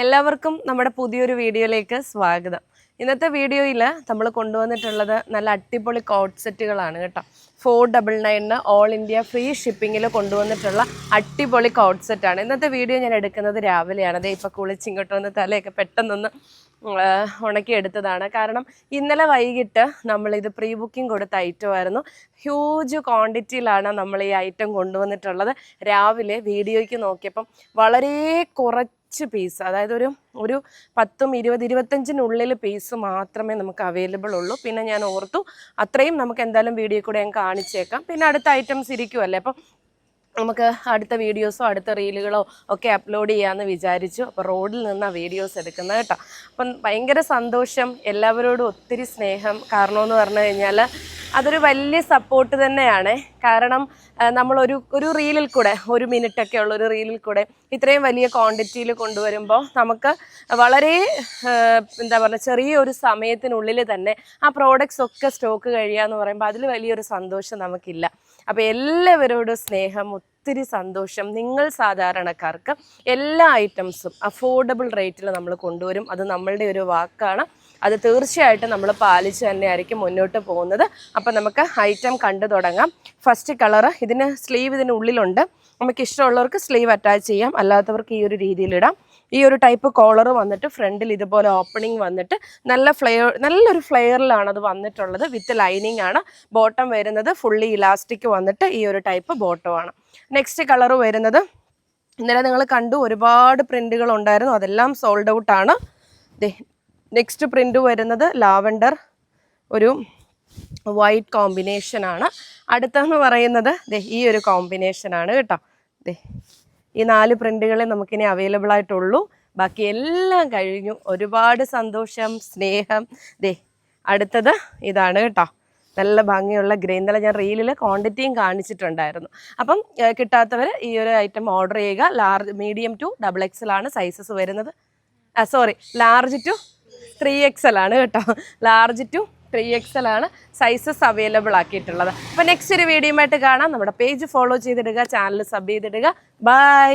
എല്ലാവർക്കും നമ്മുടെ പുതിയൊരു വീഡിയോയിലേക്ക് സ്വാഗതം. ഇന്നത്തെ വീഡിയോയിൽ നമ്മൾ കൊണ്ടുവന്നിട്ടുള്ളത് നല്ല അടിപൊളി കോട്ട് സെറ്റുകളാണ് കേട്ടോ. ഫോർ ഡബിൾ നയനിന് ഓൾ ഇന്ത്യ ഫ്രീ ഷിപ്പിങ്ങിൽ കൊണ്ടുവന്നിട്ടുള്ള അടിപൊളി കോട്ട് സെറ്റാണ്. ഇന്നത്തെ വീഡിയോ ഞാൻ എടുക്കുന്നത് രാവിലെയാണ്. അതേ ഇപ്പോൾ കുളിച്ച് ഇങ്ങോട്ട് വന്ന് തലയൊക്കെ പെട്ടെന്നൊന്ന് ഉണക്കിയെടുത്തതാണ്. കാരണം ഇന്നലെ വൈകിട്ട് നമ്മളിത് പ്രീ ബുക്കിംഗ് കൊടുത്ത ഐറ്റമായിരുന്നു ഹ്യൂജ് ക്വാണ്ടിറ്റിയിലാണ് നമ്മൾ ഈ ഐറ്റം കൊണ്ടുവന്നിട്ടുള്ളത്. രാവിലെ വീഡിയോയ്ക്ക് നോക്കിയപ്പം വളരെ കുറച്ച് പീസ് അതായത് ഒരു ഒരു പത്തും ഇരുപത് ഇരുപത്തഞ്ചിനുള്ളിൽ പീസ് മാത്രമേ നമുക്ക് അവൈലബിൾ ഉള്ളൂ. പിന്നെ ഞാൻ ഓർത്തു അത്രയും നമുക്ക് എന്തായാലും വീഡിയോ കൂടെ ഞാൻ കാണിച്ചേക്കാം. പിന്നെ അടുത്ത ഐറ്റംസ് ഇരിക്കുമല്ലേ അപ്പം നമുക്ക് അടുത്ത വീഡിയോസോ അടുത്ത റീലുകളോ ഒക്കെ അപ്ലോഡ് ചെയ്യാമെന്ന് വിചാരിച്ചു. അപ്പോൾ റോഡിൽ നിന്നാണ് വീഡിയോസ് എടുക്കുന്നത് കേട്ടോ. അപ്പം ഭയങ്കര സന്തോഷം എല്ലാവരോടും ഒത്തിരി സ്നേഹം. കാരണമെന്ന് പറഞ്ഞു കഴിഞ്ഞാൽ അതൊരു വലിയ സപ്പോർട്ട് തന്നെയാണ്. കാരണം നമ്മൾ ഒരു ഒരു റീലിൽ കൂടെ ഒരു മിനിറ്റൊക്കെ ഉള്ള ഒരു റീലിൽ കൂടെ ഇത്രയും വലിയ ക്വാണ്ടിറ്റിയിൽ കൊണ്ടുവരുമ്പോൾ നമുക്ക് വളരെ എന്താ പറയുക ചെറിയൊരു സമയത്തിനുള്ളിൽ തന്നെ ആ പ്രോഡക്റ്റ്സ് ഒക്കെ സ്റ്റോക്ക് കഴിയുക എന്ന് പറയുമ്പോൾ അതിൽ വലിയൊരു സന്തോഷം നമുക്കില്ല. അപ്പോൾ എല്ലാവരോടും സ്നേഹം ഒത്തിരി സന്തോഷം. നിങ്ങൾ സാധാരണക്കാർക്ക് എല്ലാ ഐറ്റംസും അഫോർഡബിൾ റേറ്റിൽ നമ്മൾ കൊണ്ടുവരും. അത് നമ്മളുടെ ഒരു വാക്കാണ്. അത് തീർച്ചയായിട്ടും നമ്മൾ പാലിച്ച് തന്നെയായിരിക്കും മുന്നോട്ട് പോകുന്നത്. അപ്പം നമുക്ക് ഐറ്റം കണ്ടു തുടങ്ങാം. ഫസ്റ്റ് കളർ ഇതിന് സ്ലീവ് ഇതിന് ഉള്ളിലുണ്ട്. നമുക്ക് ഇഷ്ടമുള്ളവർക്ക് സ്ലീവ് അറ്റാച്ച് ചെയ്യാം. അല്ലാത്തവർക്ക് ഈ ഒരു രീതിയിലിടാം ഈ ഒരു ടൈപ്പ് കോളർ വന്നിട്ട് ഫ്രണ്ടിൽ ഇതുപോലെ ഓപ്പണിംഗ് വന്നിട്ട് നല്ല ഫ്ലെയർ നല്ലൊരു ഫ്ലെയറിലാണ് അത് വന്നിട്ടുള്ളത്. വിത്ത് ലൈനിങ് ആണ്. ബോട്ടം വരുന്നത് ഫുള്ളി ഇലാസ്റ്റിക് വന്നിട്ട് ഈ ഒരു ടൈപ്പ് ബോട്ടമാണ് നെക്സ്റ്റ് കളർ വരുന്നത് ഇന്നലെ നിങ്ങൾ കണ്ടു ഒരുപാട് പ്രിന്റുകൾ ഉണ്ടായിരുന്നു. അതെല്ലാം സോൾഡ് ഔട്ടാണ് നെക്സ്റ്റ് പ്രിന്റ് വരുന്നത് ലാവണ്ടർ ഒരു വൈറ്റ് കോമ്പിനേഷനാണ് അടുത്തെന്ന് പറയുന്നത് ദേ ഈ ഒരു കോമ്പിനേഷനാണ് കേട്ടോ. ദേ ഈ നാല് പ്രിന്റുകളെ നമുക്കിനി അവൈലബിൾ ആയിട്ടുള്ളൂ. ബാക്കി എല്ലാം കഴിഞ്ഞു. ഒരുപാട് സന്തോഷം സ്നേഹം. ദേ അടുത്തത് ഇതാണ് കേട്ടോ. നല്ല ഭംഗിയുള്ള ഗ്രേ ഇന്നലെ ഞാൻ റീലിൽ ക്വാണ്ടിറ്റിയും കാണിച്ചിട്ടുണ്ടായിരുന്നു. അപ്പം കിട്ടാത്തവർ ഈ ഒരു ഐറ്റം ഓർഡർ ചെയ്യുക. ലാർജ് മീഡിയം ടു ഡബിൾ എക്സലാണ് സൈസസ് വരുന്നത്. Sorry large to three XL ആണ് കേട്ടോ. ലാർജ് ടു ത്രീ എക്സൽ ആണ് സൈസസ് അവൈലബിൾ ആക്കിയിട്ടുള്ളത്. അപ്പോൾ നെക്സ്റ്റ് ഒരു വീഡിയോ ആയിട്ട് കാണാം. നമ്മുടെ പേജ് ഫോളോ ചെയ്തിടുക ചാനൽ സബ് ചെയ്തിടുക. ബൈ